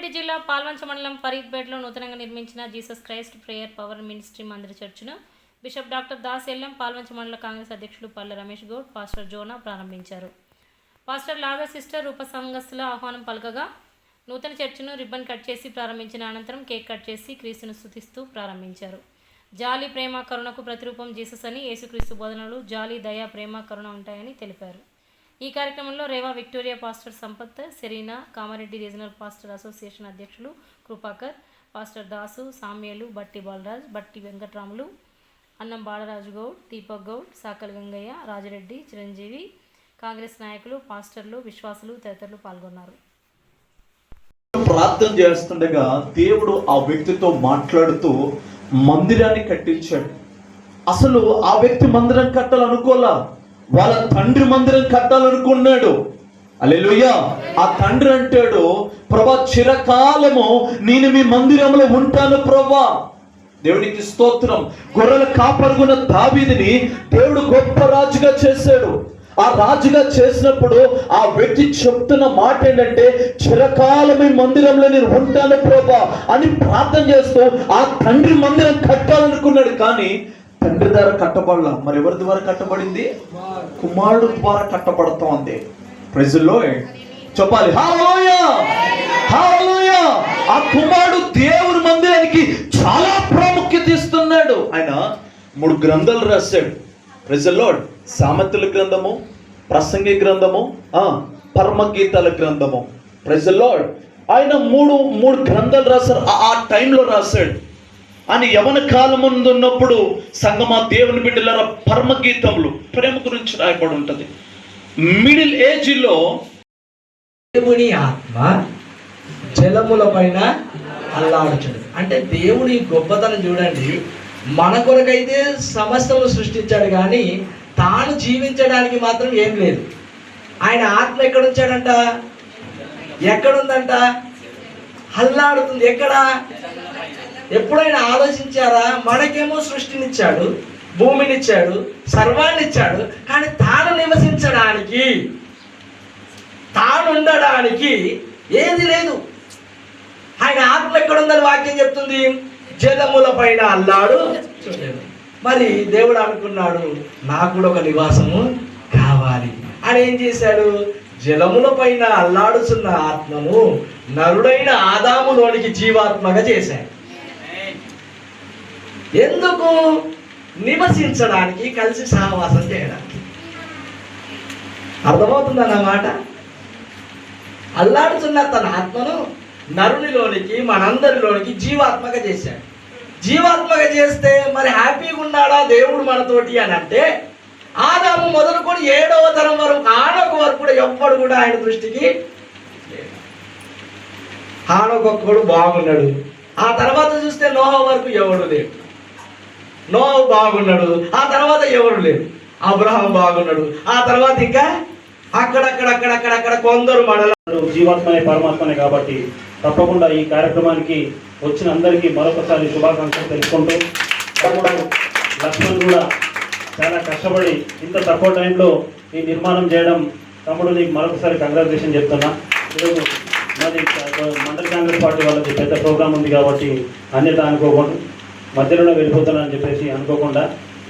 కామారెడ్డి జిల్లా పాల్వంచ మండలం ఫరీద్పేటలో నూతనంగా నిర్మించిన Jesus Christ prayer power ministry మందిర చర్చిను bishop doctor Das LM Palvancha మండల కాంగ్రెస్ అధ్యక్షులు పల్లె రమేష్ గౌడ్ పాస్టర్ జోనా ప్రారంభించారు. పాస్టర్ లాగా సిస్టర్ ఉపసంఘస్థుల ఆహ్వానం పలకగా నూతన చర్చిను రిబ్బన్ కట్ చేసి ప్రారంభించిన అనంతరం కేక్ కట్ చేసి క్రీస్తును స్థుతిస్తూ ప్రారంభించారు. జాలి ప్రేమ కరుణకు ప్రతిరూపం జీసస్ అని యేసుక్రీస్తు బోధనలు జాలి దయ ప్రేమ కరుణ ఉంటాయని తెలిపారు. ఈ కార్యక్రమంలో Rewa Victoria pastor Sampath Serena Kamareddy regional pastor association అధ్యక్షులు కృపాకర్ పాస్టర్ దాసు సామ్యలు బట్టి బాలరాజ్ బట్టి వెంకట్రాములు అన్నం బాలరాజు గౌడ్ దీపక్ గౌడ్ సాకల్ గంగయ్య రాజరెడ్డి చిరంజీవి కాంగ్రెస్ నాయకులు పాస్టర్లు విశ్వాసులు తదితరులు పాల్గొన్నారు. ప్రార్థన చేస్తుండగా దేవుడు ఆ వ్యక్తితో మాట్లాడుతూ మందిరాన్ని కట్టించాడు. అసలు ఆ వ్యక్తి మందిరం కట్టాలనుకోలే? వాళ్ళ తండ్రి మందిరం కట్టాలనుకున్నాడు. అలెలుయ్యా ఆ తండ్రి అంటాడు ప్రభా చిరకాలము నేను మీ మందిరంలో ఉంటాను ప్రభా. దేవునికి స్తోత్రం. గొర్రెల కాపాడుకున్న దావీదిని దేవుడు గొప్ప రాజుగా చేశాడు. ఆ రాజుగా చేసినప్పుడు ఆ వ్యక్తి చెప్తున్న మాట ఏంటంటే చిరకాలమే మందిరంలో నేను ఉంటాను ప్రభా అని ప్రార్థన చేస్తూ ఆ తండ్రి మందిరం కట్టాలనుకున్నాడు. కానీ తండ్రి ద్వారా కట్టబడలా. మరి ఎవరి ద్వారా కట్టబడింది? కుమారుడు ద్వారా కట్టబడుతోంది. ప్రజల్లో చెప్పాలి. ఆ కుమారుడు దేవుని మందిరానికి చాలా ప్రాముఖ్యత ఇస్తున్నాడు. ఆయన మూడు గ్రంథాలు రాశాడు. ప్రజల్లో సామెతల గ్రంథము ప్రసంగి గ్రంథము ఆ పరమగీతాల గ్రంథము. ప్రజల్లో ఆయన మూడు మూడు గ్రంథాలు రాశారు. ఆ- ఆ టైంలో రాశాడు. అని యవన కాలం ముందున్నప్పుడు సంగమా దేవుని బిడ్డల పరమగీతములు ప్రేమ గురించి రాయబడి ఉంటుంది. మిడిల్ ఏజ్లో దేవుని ఆత్మ జలముల పైన అల్లాడుచుడు అంటే దేవుని గొప్పతనం చూడండి మన కొరకైతే సమస్తము సృష్టించాడు కానీ తాను జీవించడానికి మాత్రం ఏం లేదు. ఆయన ఆత్మ ఎక్కడ ఉంచాడంట ఎక్కడుందంట? అల్లాడుతుంది. ఎక్కడ? ఎప్పుడైనా ఆలోచించారా? మనకేమో సృష్టినిచ్చాడు భూమినిచ్చాడు సర్వాన్నిచ్చాడు కానీ తాను నివసించడానికి తానుండడానికి ఏది లేదు. ఆయన ఆత్మ ఎక్కడుందని వాక్యం చెప్తుంది? జలముల పైన అల్లాడు. మరి దేవుడు అనుకున్నాడు నాకు కూడా ఒక నివాసము కావాలి. అని ఏం చేశాడు? జలముల పైన అల్లాడుచున్న ఆత్మను నరుడైన ఆదాములోనికి జీవాత్మగా చేశాడు. ఎందుకు నివసించడానికి కలిసి సహవాసం చేయడానికి? అర్థమవుతుంది అన్నమాట అల్లాడుతున్న తన ఆత్మను నరునిలోనికి మనందరిలోనికి జీవాత్మగా చేశాడు. జీవాత్మగా చేస్తే మరి హ్యాపీగా ఉన్నాడా దేవుడు మనతోటి అని అంటే ఆదాము మొదలుకొని ఏడవ తరం వరకు ఆనొక వరకు కూడా ఎవ్వడు కూడా ఆయన దృష్టికి ఆనొకొక్కడు బాగున్నాడు. ఆ తర్వాత చూస్తే నోహ వరకు ఎవడు లేడు. నో బాగున్నాడు. ఆ తర్వాత ఎవరు లేరు? అబ్రహం బాగున్నాడు. ఆ తర్వాత ఇంకా అక్కడక్కడక్కడక్కడక్కడ కొందరు మనల జీవాత్మనే పరమాత్మనే కాబట్టి తప్పకుండా ఈ కార్యక్రమానికి వచ్చిన అందరికీ మరొకసారి శుభాకాంక్షలు తెలుసుకుంటూ లక్ష్మణ్ కూడా చాలా కష్టపడి ఇంత తక్కువ టైంలో ఈ నిర్మాణం చేయడం తమ్ముడు నీకు మరొకసారి కంగ్రాచులేషన్ చెప్తున్నా. ఈరోజు మరి మండల కాంగ్రెస్ పార్టీ వాళ్ళకి పెద్ద ప్రోగ్రాం ఉంది కాబట్టి అన్యత అనుకోకుండా మధ్యలోనే వెళ్ళిపోతానని చెప్పేసి అనుకోకుండా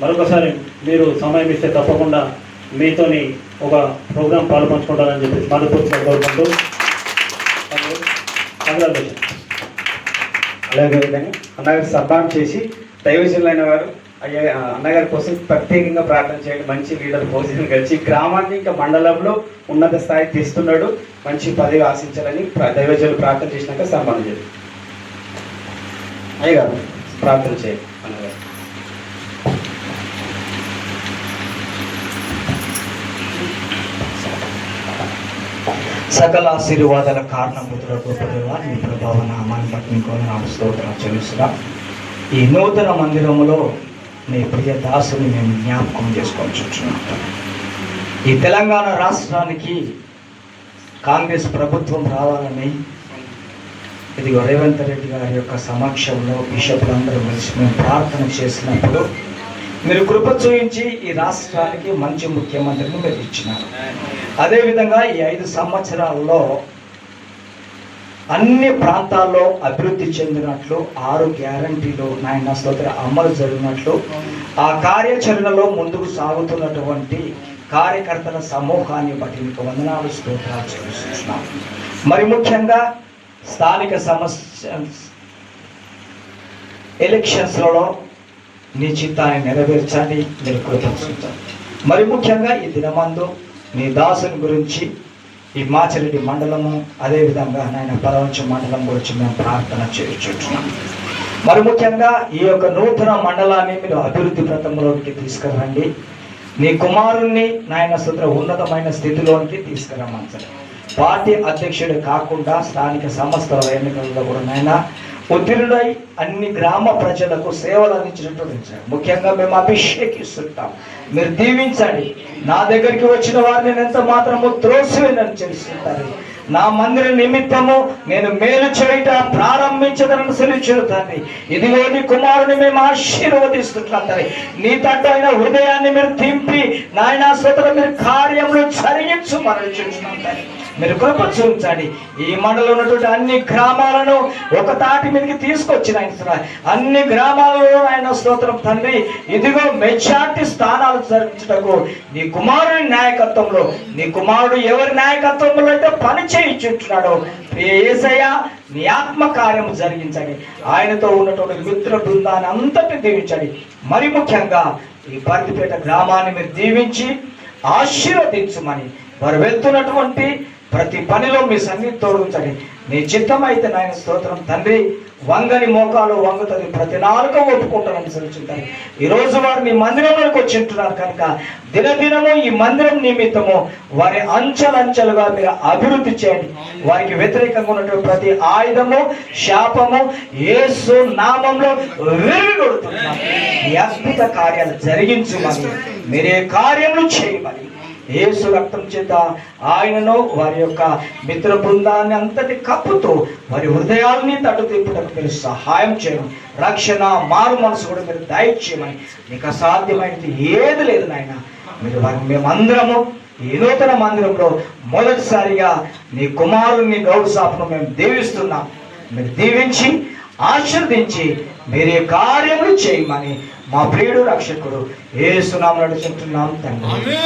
మరొకసారి మీరు సమయం ఇస్తే తప్పకుండా మీతోని ఒక ప్రోగ్రాం పాల్పంచుకుంటానని చెప్పేసి మనస్ఫూర్తిగా కోరుకుంటూ కంగ్రాచులేషన్ అలాగే విధంగా అన్నగారు సబ్బాన్ చేసి దైవజనులైన వారు అయ్యా అన్నగారి కోసం ప్రత్యేకంగా ప్రార్థన చేయండి. మంచి లీడర్ పోజిషన్ గెలిచి గ్రామాన్ని ఇంకా మండలంలో ఉన్నత స్థాయి తీస్తున్నాడు. మంచి పదవి ఆశించాలని దైవజనులు ప్రార్థన చేసినాక సన్మానం చేయండి. అయ్యగారు. ప్రార్థన చేయండి. అన్నగారు సకల ఆశీర్వాదాల కారణముద్ర గొప్పదేవా నీ ప్రభావ నామాన్ని బట్టి నీకు నామ స్తోత్రం చెల్లిస్తున్నా. ఈ నూతన మందిరంలో నీ ప్రియ దాసుని మేము జ్ఞాపకం చేసుకొని చూస్తున్నాం ఈ తెలంగాణ రాష్ట్రానికి కాంగ్రెస్ ప్రభుత్వం రావాలని ఇది రేవంత్ రెడ్డి గారి యొక్క సమక్షంలో బిషపులందరూ కలిసి మేము ప్రార్థన చేసినప్పుడు మీరు కృప చూపించి ఈ రాష్ట్రానికి మంచి ముఖ్యమంత్రిని మీరు ఇచ్చినారు. అదేవిధంగా ఈ ఐదు సంవత్సరాల్లో అన్ని ప్రాంతాల్లో అభివృద్ధి చెందినట్లు ఆరు గ్యారంటీలు నాయన స్తోత్ర అమలు జరిగినట్లు ఆ కార్యాచరణలో ముందుకు సాగుతున్నటువంటి కార్యకర్తల సమూహాన్ని బట్టి మీకు వందనాలు స్తోత్రాలు చెల్లిస్తున్నాం. మరి ముఖ్యంగా స్థానిక సమస్య ఎలక్షన్స్లలో నీ చిత్తాన్ని నెరవేర్చండి. మీరు కృపించాలి మరి ముఖ్యంగా ఈ దినమందు నీ దాసుని గురించి ఈ మాచిరెడ్డి మండలము అదేవిధంగా నాయన పరవంచ మండలం గురించి మేము ప్రార్థన చేయించున్నాం. మరి ముఖ్యంగా ఈ యొక్క నూతన మండలాన్ని మీరు అభివృద్ధి ప్రతంలోనికి తీసుకురండి. నీ కుమారుణ్ణి నాయన సుద్ర ఉన్నతమైన స్థితిలోనికి తీసుకురమ్మంటారు పార్టీ అధ్యక్షుడు కాకుండా స్థానిక సంస్థల ఎన్నికల్లో కూడా నాయన ఉత్తీర్ణుడై అన్ని గ్రామ ప్రజలకు సేవలు అందించినట్టు ముఖ్యంగా మేము అభిషేకిస్తుంటాం. మీరు దీవించండి. నా దగ్గరికి వచ్చిన వారిని నేను ఎంత మాత్రము త్రోసివేనని చేస్తుంటారు నా మందిర నిమిత్తము నేను మేలు చేయట ప్రారంభించదనని సెలవుతాను ఇదిగో నీ కుమారుని మేము ఆశీర్వదిస్తుంటాం తండ్రి. నీ తట్టు అయిన హృదయాన్ని మీరు తింపి నాయన స్వతల మీరు కార్యములు చరించు మనం చూస్తున్నాం తండ్రి. మీరు కృప చూపించండి ఈ మండలంలో ఉన్నటువంటి అన్ని గ్రామాలను ఒక తాటి మీదకి తీసుకొచ్చిన ఆయన అన్ని గ్రామాలలో ఆయన స్తోత్రం తండ్రి ఇదిగో మెజార్టీ స్థానాలు జరిగించటకు నీ కుమారుడి నాయకత్వంలో నీ కుమారుడు ఎవరి నాయకత్వంలో అయితే పని చేయించుంటున్నాడో ఏసయ్య నీ ఆత్మ కార్యం జరిగించండి. ఆయనతో ఉన్నటువంటి మిత్ర బృందాన్ని అంతటి దీవించండి. మరి ముఖ్యంగా ఈ పర్తిపేట గ్రామాన్ని మీరు దీవించి ఆశీర్వదించమని వారు వెళ్తున్నటువంటి ప్రతి పనిలో మీ సన్నిధి తోడుంచండి. నీ చిత్తం అయితే నాయన స్తోత్రం. తండ్రి వంగని మోకాలు వంగుతుంది. ప్రతి నాలుక ఒప్పుకుంటానని సెలవుచుంటారు ఈ వారు మీ మందిరంలోకి వచ్చి ఉంటున్నారు కనుక దినదినము ఈ మందిరం నిమిత్తము వారి అంచెలంచెలుగా మీరు అభివృద్ధి చేయండి. వారికి వ్యతిరేకంగా ఉన్నటువంటి ప్రతి ఆయుధము శాపము ఏసు నామంలో విరిగొడుతున్నాం ఈ అద్భుత కార్యాలు జరిగించమని మీరే కార్యములు చేయమని. యేసు రక్తం చేత ఆయనను వారి యొక్క మిత్ర బృందాన్ని అంతటి కప్పుతూ వారి హృదయాల్ని తట్టు తిప్పుటకు మీరు సహాయం చేయడం రక్షణ మారు మనసు కూడా మీరు దయచేయమని మీకు అసాధ్యమైనది ఏది లేదు నాయన. మీరు వారిని మేమందరము ఈ నూతన మందిరంలో మొదటిసారిగా నీ కుమారుని గౌరవ సాపును మేము దీవిస్తున్నాం. మీరు దీవించి ఆశీర్వదించి మీరే కార్యములు చేయమని మా ప్రియుడు రక్షకుడు ఏ సునామం నడుచుంటున్నాం తండ్రి